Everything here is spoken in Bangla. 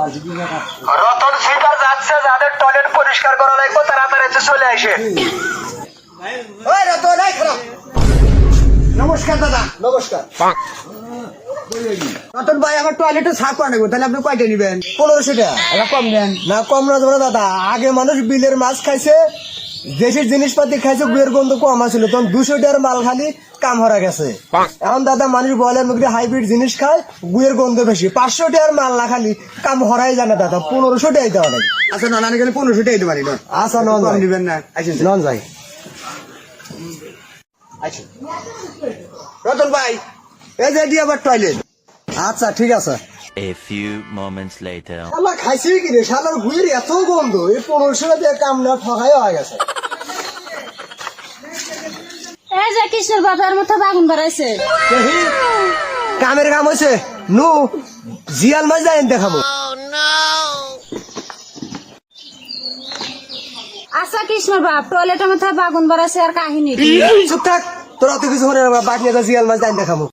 রতন সিটার যাচ্ছে যাদের টয়লেট পরিষ্কার করা লাগবে তারা তাড়াতাড়ি চলে আসে। ওই রতন এই খারাপ নমস্কার দাদা। নমস্কার। রতন ভাই আমার টয়লেটে সাফ করে নেব তাহলে আপনি কয়টা নিবেন? পনেরোশো টাকা কম নেন। না কম না দাদা। আগে মানুষ বিলের মাছ খাইছে দেশের জিনিসপাতি খাইছে গুয়ের গন্ধ কম আছিল। তখন দুশো টাকার মাল খালি কাম হারা গেছে। এখন দাদা মানুষ বলে মুখে হাইব্রিড জিনিস খায় গুয়ের গন্ধ বেশি। পাঁচশো টাকার মাল না খালি কাম হরাই জানে দাদা পনেরোশো টাকাই দেওয়া লাগে আচ্ছা না আমি গেলে পনেরোশো টাকা দিতে পারি আচ্ছা নন যাই দিবেন না নন যাই। আচ্ছা রতন ভাই এই যে এটি আবার টয়লেট আচ্ছা ঠিক আছে। A few moments later. শালা খাইছি কি রে? শালার এত গন্ধ। এই পনেরোশো দিয়ে কাম না ঠকাই হয়ে গেছে। এই যে কৃষ্ণের বাবার মতো বাগুন বাড়াইছে কামের কাম হয়েছে নু জিয়াল মাছ যাই দেখাবো। আচ্ছা কৃষ্ণের বাপ টয়লেটের মধ্যে বাগুন বাড়াইছে আর কাহিনী? চুপ থাক তোর অত কিছু মনে নিয়ে জিয়াল মাছ যাই দেখাবো।